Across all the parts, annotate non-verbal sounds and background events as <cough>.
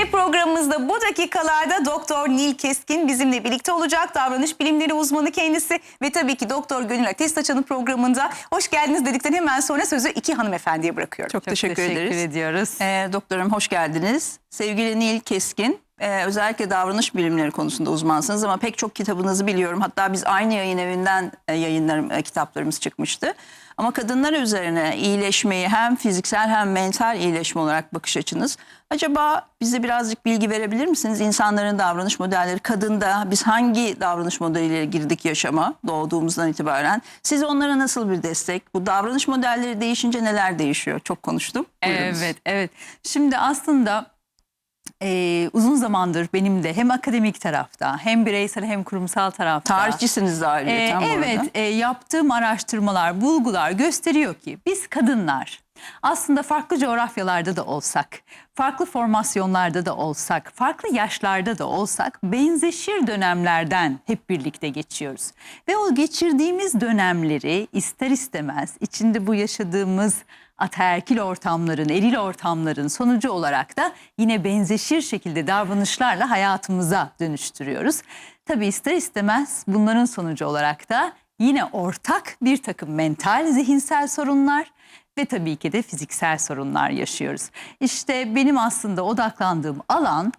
Ve programımızda bu dakikalarda Doktor Nil Keskin bizimle birlikte olacak. Davranış bilimleri uzmanı kendisi ve tabii ki Doktor Gönül Ateş Saçan'ın programında hoş geldiniz dedikten hemen sonra sözü iki hanımefendiye bırakıyorum. Çok, teşekkür, ederiz. ediyoruz. Ee, doktorum hoş geldiniz. Sevgili Nil Keskin, e, özellikle davranış bilimleri konusunda uzmansınız ama pek çok kitabınızı biliyorum. Hatta biz aynı yayın evinden e, yayınlarım, e, kitaplarımız çıkmıştı. Ama kadınlar üzerine iyileşmeyi hem fiziksel hem mental iyileşme olarak bakış açınız. Acaba bize birazcık bilgi verebilir misiniz? İnsanların davranış modelleri kadında biz hangi davranış modeliyle girdik yaşama doğduğumuzdan itibaren? Siz onlara nasıl bir destek? Bu davranış modelleri değişince neler değişiyor? Çok konuştum. Buyurunuz. Evet, evet. Şimdi aslında e, uzun zamandır benim de hem akademik tarafta hem bireysel hem kurumsal tarafta. Tarihçisiniz de ayrıca E, evet, e, yaptığım araştırmalar, bulgular gösteriyor ki biz kadınlar aslında farklı coğrafyalarda da olsak, farklı formasyonlarda da olsak, farklı yaşlarda da olsak benzeşir dönemlerden hep birlikte geçiyoruz. Ve o geçirdiğimiz dönemleri ister istemez içinde bu yaşadığımız ataerkil ortamların, eril ortamların sonucu olarak da yine benzeşir şekilde davranışlarla hayatımıza dönüştürüyoruz. Tabii ister istemez bunların sonucu olarak da yine ortak bir takım mental, zihinsel sorunlar ve tabii ki de fiziksel sorunlar yaşıyoruz. İşte benim aslında odaklandığım alan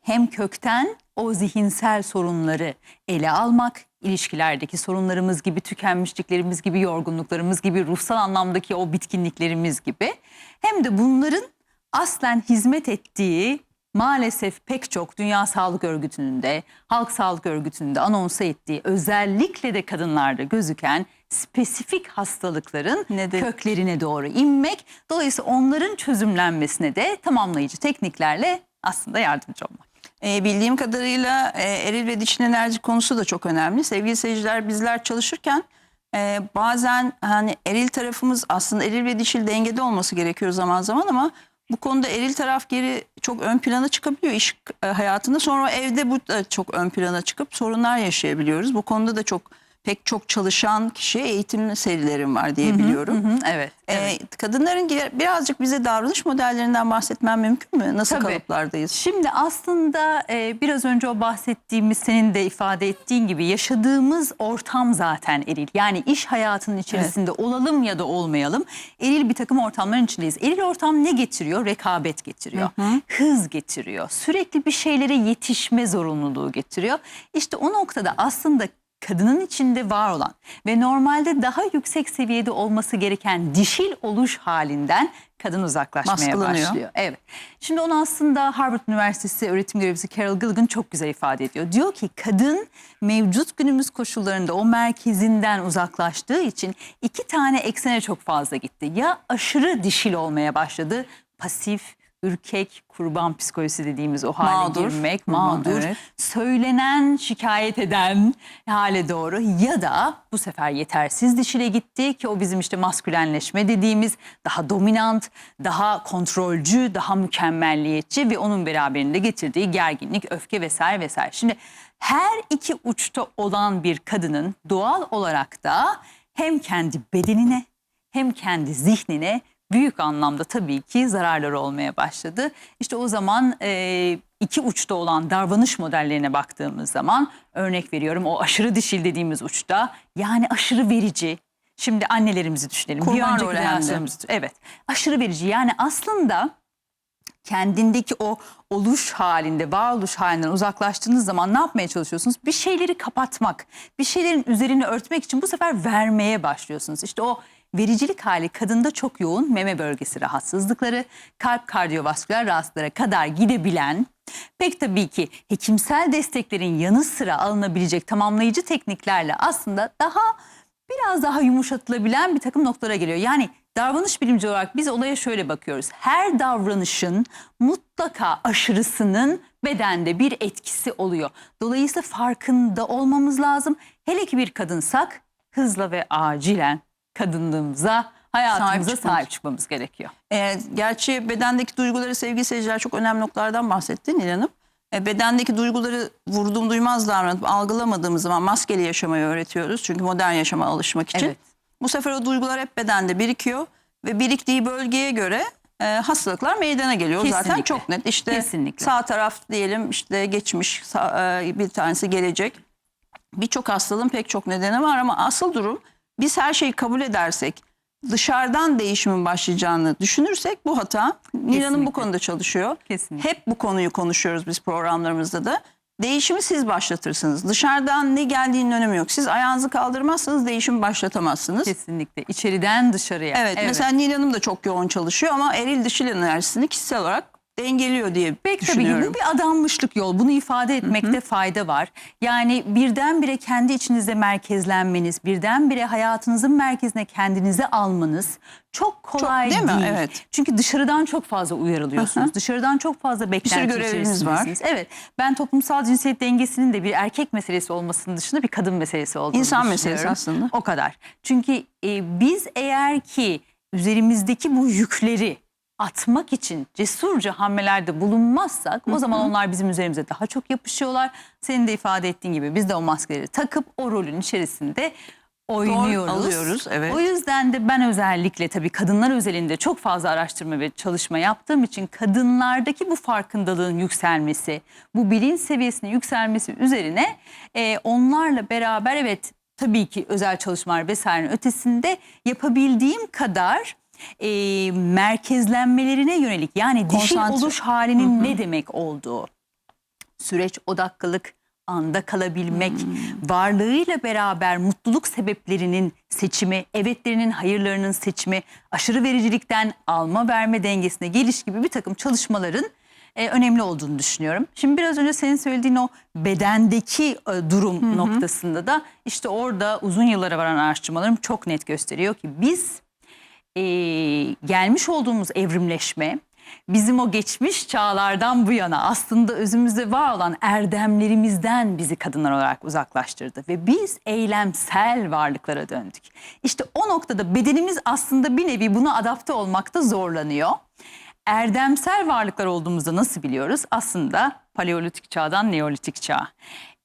hem kökten o zihinsel sorunları ele almak, ilişkilerdeki sorunlarımız gibi, tükenmişliklerimiz gibi, yorgunluklarımız gibi, ruhsal anlamdaki o bitkinliklerimiz gibi hem de bunların aslen hizmet ettiği maalesef pek çok Dünya Sağlık Örgütü'nün de, Halk Sağlık Örgütü'nün de anonsa ettiği özellikle de kadınlarda gözüken spesifik hastalıkların Nedir? köklerine doğru inmek. Dolayısıyla onların çözümlenmesine de tamamlayıcı tekniklerle aslında yardımcı olmak. E, bildiğim kadarıyla e, eril ve dişil enerji konusu da çok önemli. Sevgili seyirciler bizler çalışırken e, bazen hani eril tarafımız aslında eril ve dişil dengede olması gerekiyor zaman zaman ama bu konuda eril taraf geri çok ön plana çıkabiliyor iş e, hayatında. Sonra evde bu da çok ön plana çıkıp sorunlar yaşayabiliyoruz. Bu konuda da çok pek çok çalışan kişiye eğitim serilerim var diye biliyorum. Hı, evet. E, evet. kadınların birazcık bize davranış modellerinden bahsetmen mümkün mü? Nasıl Tabii. kalıplardayız? Şimdi aslında e, biraz önce o bahsettiğimiz senin de ifade ettiğin gibi yaşadığımız ortam zaten eril. Yani iş hayatının içerisinde olalım ya da olmayalım eril bir takım ortamların içindeyiz. Eril ortam ne getiriyor? Rekabet getiriyor. Hız getiriyor. Sürekli bir şeylere yetişme zorunluluğu getiriyor. İşte o noktada aslında kadının içinde var olan ve normalde daha yüksek seviyede olması gereken dişil oluş halinden kadın uzaklaşmaya başlıyor. Evet. Şimdi onu aslında Harvard Üniversitesi öğretim görevlisi Carol Gilligan çok güzel ifade ediyor. Diyor ki kadın mevcut günümüz koşullarında o merkezinden uzaklaştığı için iki tane eksene çok fazla gitti. Ya aşırı dişil olmaya başladı, pasif, ürkek, kurban psikolojisi dediğimiz o hale Mağdur. girmek, Kurban, mağdur, evet. söylenen, şikayet eden hale doğru ya da bu sefer yetersiz dişile gitti ki o bizim işte maskülenleşme dediğimiz daha dominant, daha kontrolcü, daha mükemmelliyetçi ve onun beraberinde getirdiği gerginlik, öfke vesaire vesaire. Şimdi her iki uçta olan bir kadının doğal olarak da hem kendi bedenine hem kendi zihnine büyük anlamda tabii ki zararları olmaya başladı. İşte o zaman e, iki uçta olan davranış modellerine baktığımız zaman örnek veriyorum o aşırı dişil dediğimiz uçta yani aşırı verici. Şimdi annelerimizi düşünelim. Kurban önceki hem de. jenerasyonumuzu- Evet aşırı verici yani aslında kendindeki o oluş halinde, varoluş halinden uzaklaştığınız zaman ne yapmaya çalışıyorsunuz? Bir şeyleri kapatmak, bir şeylerin üzerini örtmek için bu sefer vermeye başlıyorsunuz. İşte o vericilik hali kadında çok yoğun meme bölgesi rahatsızlıkları, kalp kardiyovasküler rahatsızlıklara kadar gidebilen, pek tabii ki hekimsel desteklerin yanı sıra alınabilecek tamamlayıcı tekniklerle aslında daha biraz daha yumuşatılabilen bir takım noktalara geliyor. Yani davranış bilimci olarak biz olaya şöyle bakıyoruz. Her davranışın mutlaka aşırısının bedende bir etkisi oluyor. Dolayısıyla farkında olmamız lazım. Hele ki bir kadınsak hızla ve acilen kadınlığımıza, hayatımıza Sahip sahip, çıkmamız. gerekiyor. E, gerçi bedendeki duyguları sevgili seyirciler çok önemli noktalardan bahsetti Nil Hanım. E, bedendeki duyguları vurdum duymaz davranıp algılamadığımız zaman maskeli yaşamayı öğretiyoruz. Çünkü modern yaşama alışmak için. Evet. Bu sefer o duygular hep bedende birikiyor ve biriktiği bölgeye göre e, hastalıklar meydana geliyor. Zaten Kesinlikle. çok net. İşte Kesinlikle. sağ taraf diyelim işte geçmiş sağ- e, bir tanesi gelecek. Birçok hastalığın pek çok nedeni var ama asıl durum biz her şeyi kabul edersek dışarıdan değişimin başlayacağını düşünürsek bu hata. Nil Hanım Kesinlikle. bu konuda çalışıyor. Kesinlikle. Hep bu konuyu konuşuyoruz biz programlarımızda da. Değişimi siz başlatırsınız. Dışarıdan ne geldiğinin önemi yok. Siz ayağınızı kaldırmazsanız değişimi başlatamazsınız. Kesinlikle. İçeriden dışarıya. Evet, mesela Nil Hanım da çok yoğun çalışıyor ama eril dişil enerjisini kişisel olarak dengeliyor diye Pek tabii ki düşünüyorum. bu bir adanmışlık yol. Bunu ifade etmekte fayda var. Yani birdenbire kendi içinizde merkezlenmeniz, birdenbire hayatınızın merkezine kendinizi almanız çok kolay değil mi? Evet. Çünkü dışarıdan çok fazla uyarılıyorsunuz. Dışarıdan çok fazla beklenti göreviniz var. içerisindesiniz. Evet. Ben toplumsal cinsiyet dengesinin de bir erkek meselesi olmasının dışında bir kadın meselesi olduğunu İnsan düşünüyorum. meselesi aslında. O kadar. Çünkü e, biz eğer ki üzerimizdeki bu yükleri atmak için cesurca hamlelerde bulunmazsak o zaman onlar bizim üzerimize daha çok yapışıyorlar. Senin de ifade ettiğin gibi biz de o maskeleri takıp o rolün içerisinde oynuyoruz. alıyoruz, evet. O yüzden de ben özellikle tabii kadınlar özelinde çok fazla araştırma ve çalışma yaptığım için kadınlardaki bu farkındalığın yükselmesi, bu bilinç seviyesinin yükselmesi üzerine e, onlarla beraber evet tabii ki özel çalışmalar vesairenin ötesinde yapabildiğim kadar e, merkezlenmelerine yönelik yani dişil Konsantre. oluş halinin ne demek olduğu süreç odaklılık, anda kalabilmek, varlığıyla beraber mutluluk sebeplerinin seçimi, evetlerinin, hayırlarının seçimi, aşırı vericilikten alma verme dengesine geliş gibi bir takım çalışmaların e, önemli olduğunu düşünüyorum. Şimdi biraz önce senin söylediğin o bedendeki e, durum noktasında da işte orada uzun yıllara varan araştırmalarım çok net gösteriyor ki biz e, gelmiş olduğumuz evrimleşme bizim o geçmiş çağlardan bu yana aslında özümüzde var olan erdemlerimizden bizi kadınlar olarak uzaklaştırdı ve biz eylemsel varlıklara döndük. İşte o noktada bedenimiz aslında bir nevi buna adapte olmakta zorlanıyor. Erdemsel varlıklar olduğumuzu nasıl biliyoruz? Aslında paleolitik çağdan neolitik çağ.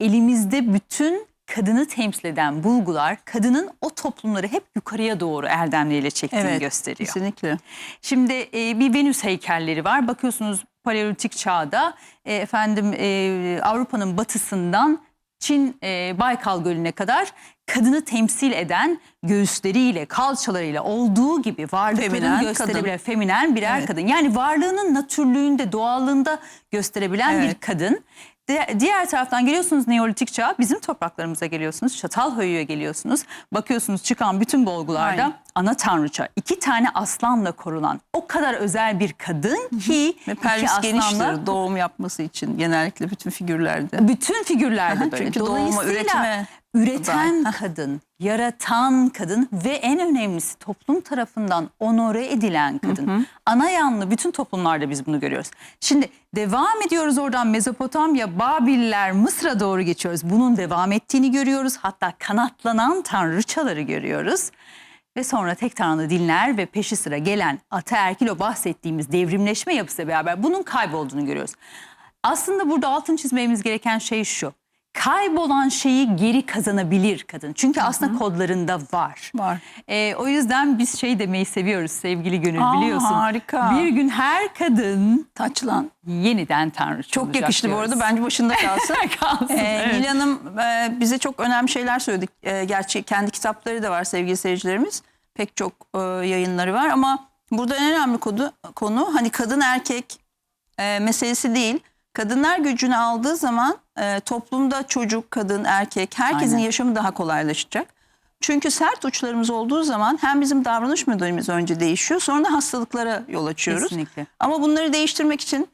Elimizde bütün kadını temsil eden bulgular kadının o toplumları hep yukarıya doğru erdemleriyle çektiğini Evet, gösteriyor. kesinlikle. Şimdi e, bir Venüs heykelleri var. Bakıyorsunuz paleolitik çağda e, efendim e, Avrupa'nın batısından Çin e, Baykal Gölü'ne kadar kadını temsil eden göğüsleriyle, kalçalarıyla olduğu gibi varlıklarını gösterebilen feminen birer Evet. kadın. Yani varlığının natürlüğünde, doğallığında gösterebilen bir Evet. kadın. Diğer taraftan geliyorsunuz Neolitik çağ, bizim topraklarımıza geliyorsunuz, Çatalhöyük'e geliyorsunuz. Bakıyorsunuz çıkan bütün bulgularda Aynen. ana tanrıça, iki tane aslanla korunan o kadar özel bir kadın ki Ve pelvis geniştir doğum yapması için genellikle bütün figürlerde. bütün figürlerde böyle. çünkü doğuma, üretime üreten kadın, yaratan kadın ve en önemlisi toplum tarafından onore edilen kadın. Ana yanlı bütün toplumlarda biz bunu görüyoruz. Şimdi devam ediyoruz oradan Mezopotamya, Babiller, Mısır'a doğru geçiyoruz. Bunun devam ettiğini görüyoruz. Hatta kanatlanan tanrıçaları görüyoruz. Ve sonra tek tanrılı dinler ve peşi sıra gelen ataerkil o bahsettiğimiz devrimleşme yapısıyla beraber bunun kaybolduğunu görüyoruz. Aslında burada altın çizmemiz gereken şey şu. Kaybolan şeyi geri kazanabilir kadın. Çünkü aslında kodlarında var. Var. Ee, o yüzden biz şey demeyi seviyoruz sevgili Gönül Aa, biliyorsun. harika. Bir gün her kadın Taçlan. yeniden tanrıça Çok olacak yakıştı bu diyoruz. arada. Bence başında <laughs> kalsın. Kalsın, Ee, evet. Nil Hanım e, bize çok önemli şeyler söyledik. E, gerçi kendi kitapları da var sevgili seyircilerimiz. Pek çok e, yayınları var ama burada en önemli konu, konu hani kadın erkek e, meselesi değil. Kadınlar gücünü aldığı zaman e, toplumda çocuk, kadın, erkek herkesin Aynen. yaşamı daha kolaylaşacak. Çünkü sert uçlarımız olduğu zaman hem bizim davranış modelimiz önce değişiyor sonra da hastalıklara yol açıyoruz. Kesinlikle. Ama bunları değiştirmek için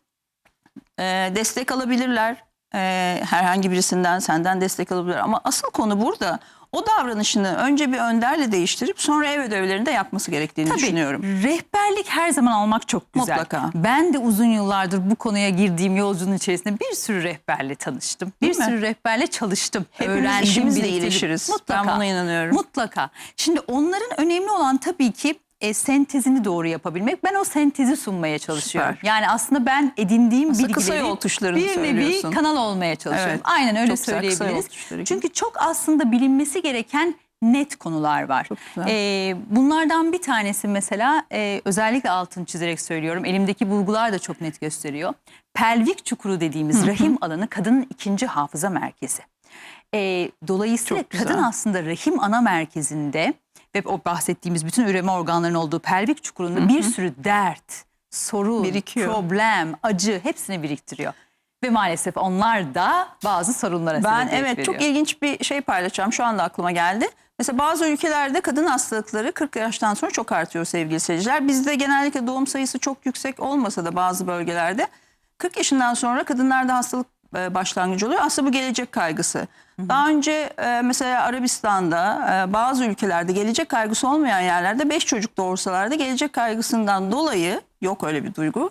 e, destek alabilirler. E, herhangi birisinden senden destek alabilirler. Ama asıl konu burada o davranışını önce bir önderle değiştirip sonra ev ödevlerini de yapması gerektiğini Tabii düşünüyorum. rehberlik her zaman almak çok güzel. Mutlaka. Ben de uzun yıllardır bu konuya girdiğim yolculuğun içerisinde bir sürü rehberle tanıştım. Bir Değil mi? sürü rehberle çalıştım. Hepimiz öğrendim, işimizle iyileşiriz. Mutlaka. Ben buna inanıyorum. Mutlaka. Şimdi onların önemli olan tabii ki e, sentezini doğru yapabilmek. Ben o sentezi sunmaya çalışıyorum. Süper. Yani aslında ben edindiğim Aslında bilgileri yol bir nevi kanal olmaya çalışıyorum. Evet. Aynen öyle Çok söyleyebiliriz. Çünkü çok aslında bilinmesi gereken net konular var. Ee, bunlardan bir tanesi mesela e, özellikle altını çizerek söylüyorum. Elimdeki bulgular da çok net gösteriyor. Pelvik çukuru dediğimiz rahim alanı kadının ikinci hafıza merkezi. Ee, dolayısıyla kadın aslında rahim ana merkezinde ve o bahsettiğimiz bütün üreme organlarının olduğu pelvik çukurunda bir sürü dert, sorun, Birikiyor. problem, acı hepsini biriktiriyor. Ve maalesef onlar da bazı sorunlara Ben sebebiyet evet veriyor. çok ilginç bir şey paylaşacağım. Şu anda aklıma geldi. Mesela bazı ülkelerde kadın hastalıkları 40 yaştan sonra çok artıyor sevgili seyirciler. Bizde genellikle doğum sayısı çok yüksek olmasa da bazı bölgelerde 40 yaşından sonra kadınlarda hastalık başlangıcı oluyor. Aslında bu gelecek kaygısı. Daha önce e, mesela Arabistan'da e, bazı ülkelerde gelecek kaygısı olmayan yerlerde 5 çocuk doğursalar da gelecek kaygısından dolayı yok öyle bir duygu.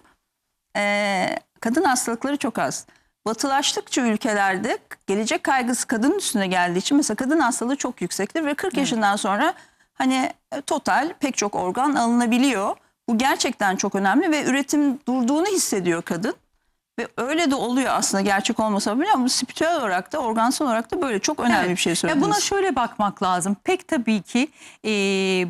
e, kadın hastalıkları çok az. Batılaştıkça ülkelerde gelecek kaygısı kadının üstüne geldiği için mesela kadın hastalığı çok yüksektir ve 40 yaşından sonra hani e, total pek çok organ alınabiliyor. Bu gerçekten çok önemli ve üretim durduğunu hissediyor kadın. Ve öyle de oluyor aslında gerçek olmasa bile ama spiritüel olarak da organsal olarak da böyle çok önemli Evet. bir şey Ya söylediniz. buna şöyle bakmak lazım. Pek tabii ki e,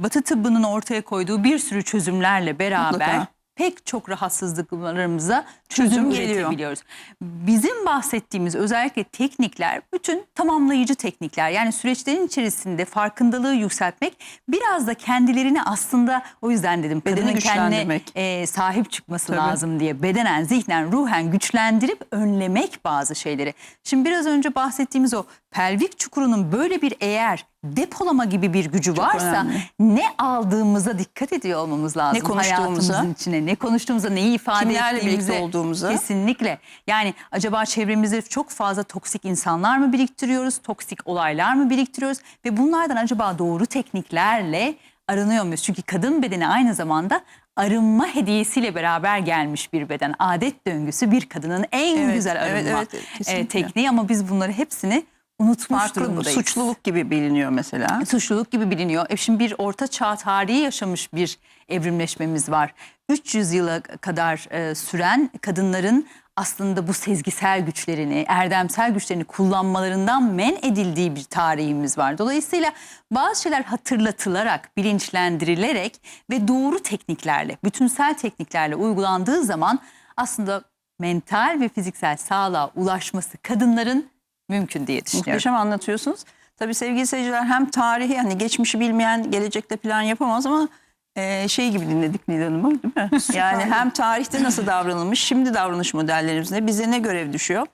Batı tıbbının ortaya koyduğu bir sürü çözümlerle beraber Mutlaka. Pek çok rahatsızlıklarımıza çözüm, Çözüm geliyor. Bizim bahsettiğimiz özellikle teknikler bütün tamamlayıcı teknikler. Yani süreçlerin içerisinde farkındalığı yükseltmek biraz da kendilerini aslında o yüzden dedim Bedeni kadının kendine e, sahip çıkması Tabii. lazım diye bedenen, zihnen, ruhen güçlendirip önlemek bazı şeyleri. Şimdi biraz önce bahsettiğimiz o pelvik çukurunun böyle bir eğer depolama gibi bir gücü varsa önemli. ne aldığımıza dikkat ediyor olmamız lazım. Ne konuştuğumuza. Hayatımızın içine, ne konuştuğumuza, neyi ifade Kimlerle birlikte ettiğimize. olduğumuza. Kesinlikle. Yani acaba çevremizde çok fazla toksik insanlar mı biriktiriyoruz? Toksik olaylar mı biriktiriyoruz? Ve bunlardan acaba doğru tekniklerle arınıyor muyuz? Çünkü kadın bedeni aynı zamanda arınma hediyesiyle beraber gelmiş bir beden. Adet döngüsü bir kadının en Evet, güzel evet, arınma evet, e, kesinlikle. tekniği ama biz bunları hepsini unutmuş Farklı durumdayız suçluluk gibi biliniyor mesela. suçluluk gibi biliniyor. E şimdi bir orta çağ tarihi yaşamış bir evrimleşmemiz var. 300 yıla kadar e, süren kadınların aslında bu sezgisel güçlerini, erdemsel güçlerini kullanmalarından men edildiği bir tarihimiz var. Dolayısıyla bazı şeyler hatırlatılarak, bilinçlendirilerek ve doğru tekniklerle, bütünsel tekniklerle uygulandığı zaman aslında mental ve fiziksel sağlığa ulaşması kadınların mümkün diye düşünüyorum. Muhteşem anlatıyorsunuz. Tabii sevgili seyirciler hem tarihi hani geçmişi bilmeyen gelecekte plan yapamaz ama e, şey gibi dinledik Nil Hanım'ı değil mi? <laughs> yani hem tarihte nasıl davranılmış, şimdi davranış modellerimizde bize ne görev düşüyor?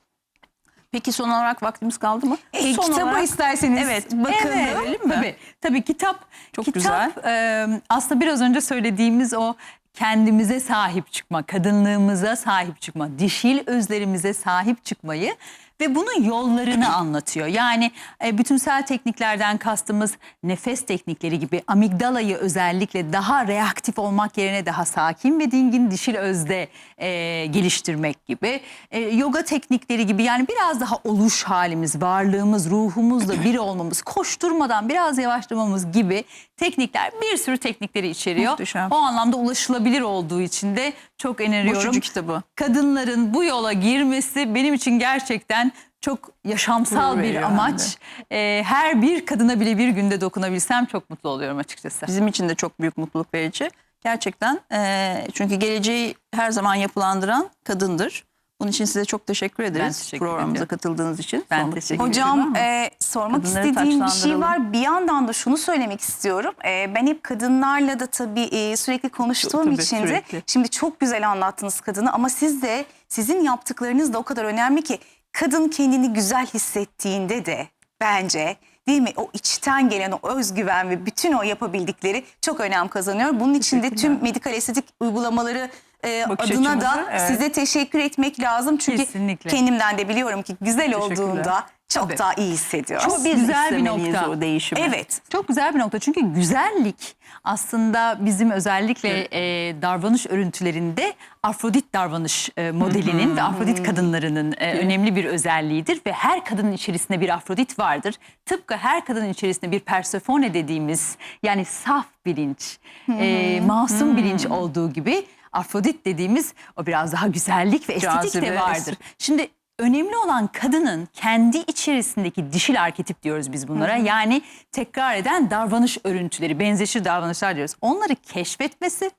Peki son olarak vaktimiz kaldı mı? E, son kitaba olarak- isterseniz Evet, bakın. Evet, verelim mi? Tabii, tabii kitap, Çok kitap e, aslında biraz önce söylediğimiz o kendimize sahip çıkma, kadınlığımıza sahip çıkma, dişil özlerimize sahip çıkmayı ve bunun yollarını anlatıyor. Yani e, bütünsel tekniklerden kastımız nefes teknikleri gibi amigdalayı özellikle daha reaktif olmak yerine daha sakin ve dingin dişil özde e, geliştirmek gibi. E, yoga teknikleri gibi yani biraz daha oluş halimiz, varlığımız, ruhumuzla bir olmamız, koşturmadan biraz yavaşlamamız gibi teknikler bir sürü teknikleri içeriyor. Muhteşem. O anlamda ulaşılabilir olduğu için de çok öneriyorum. Boşucu kitabı. Kadınların bu yola girmesi benim için gerçekten çok yaşamsal Gurur bir amaç. Ee, her bir kadına bile bir günde dokunabilsem çok mutlu oluyorum açıkçası. Bizim için de çok büyük mutluluk verici. Gerçekten e, çünkü geleceği her zaman yapılandıran kadındır. Bunun için size çok teşekkür ederiz teşekkür programımıza ediyorum. katıldığınız için. Ben Sormak teşekkür Hocam e, sormak Kadınları istediğim bir şey var. Bir yandan da şunu söylemek istiyorum. E, ben hep kadınlarla da tabii e, sürekli konuştuğum Tabii, için de şimdi çok güzel anlattınız kadını ama siz de sizin yaptıklarınız da o kadar önemli ki kadın kendini güzel hissettiğinde de bence değil mi o içten gelen o özgüven ve bütün o yapabildikleri çok önem kazanıyor. Bunun için de tüm medikal estetik uygulamaları e, Bakış adına da evet. size teşekkür etmek lazım. Çünkü Kesinlikle. kendimden de biliyorum ki güzel olduğunda çok Tabii. daha iyi hissediyorum. Çok biz güzel bir nokta. o değişimi. Evet. Çok güzel bir nokta çünkü güzellik aslında bizim özellikle e, davranış örüntülerinde Afrodit davranış e, modelinin ve Afrodit kadınlarının e, önemli bir özelliğidir ve her kadının içerisinde bir Afrodit vardır. Tıpkı her kadının içerisinde bir Persefone dediğimiz yani saf bilinç, e, masum bilinç olduğu gibi Afrodit dediğimiz o biraz daha güzellik ve estetik Cazibe, de vardır. Şimdi önemli olan kadının kendi içerisindeki dişil arketip diyoruz biz bunlara. Yani tekrar eden davranış örüntüleri, benzeşir davranışlar diyoruz. Onları keşfetmesi,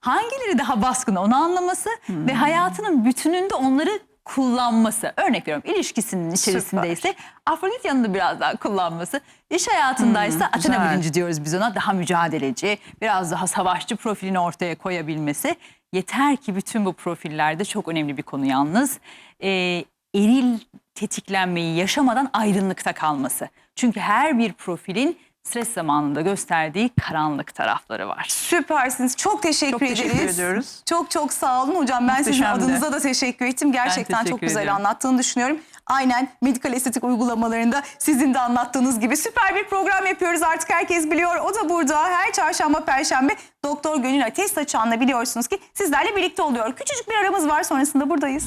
hangileri daha baskın onu anlaması ve hayatının bütününde onları kullanması. Örnek veriyorum ilişkisinin içerisindeyse Afrodit yanında biraz daha kullanması. İş hayatındaysa Athena güzel. bilinci diyoruz biz ona. Daha mücadeleci, biraz daha savaşçı profilini ortaya koyabilmesi. Yeter ki bütün bu profillerde çok önemli bir konu yalnız. Ee, eril tetiklenmeyi yaşamadan ayrılıkta kalması. Çünkü her bir profilin stres zamanında gösterdiği karanlık tarafları var. Süpersiniz. Çok teşekkür Çok ederiz. teşekkür ediyoruz. Çok çok sağ olun hocam. Ben sizin Muhteşemdi. adınıza da teşekkür ettim. Gerçekten çok teşekkür güzel ediyorum. anlattığını düşünüyorum. Aynen medikal estetik uygulamalarında sizin de anlattığınız gibi süper bir program yapıyoruz artık herkes biliyor. O da burada her çarşamba perşembe Doktor Gönül Ateş Saçan'la biliyorsunuz ki sizlerle birlikte oluyor. Küçücük bir aramız var sonrasında buradayız.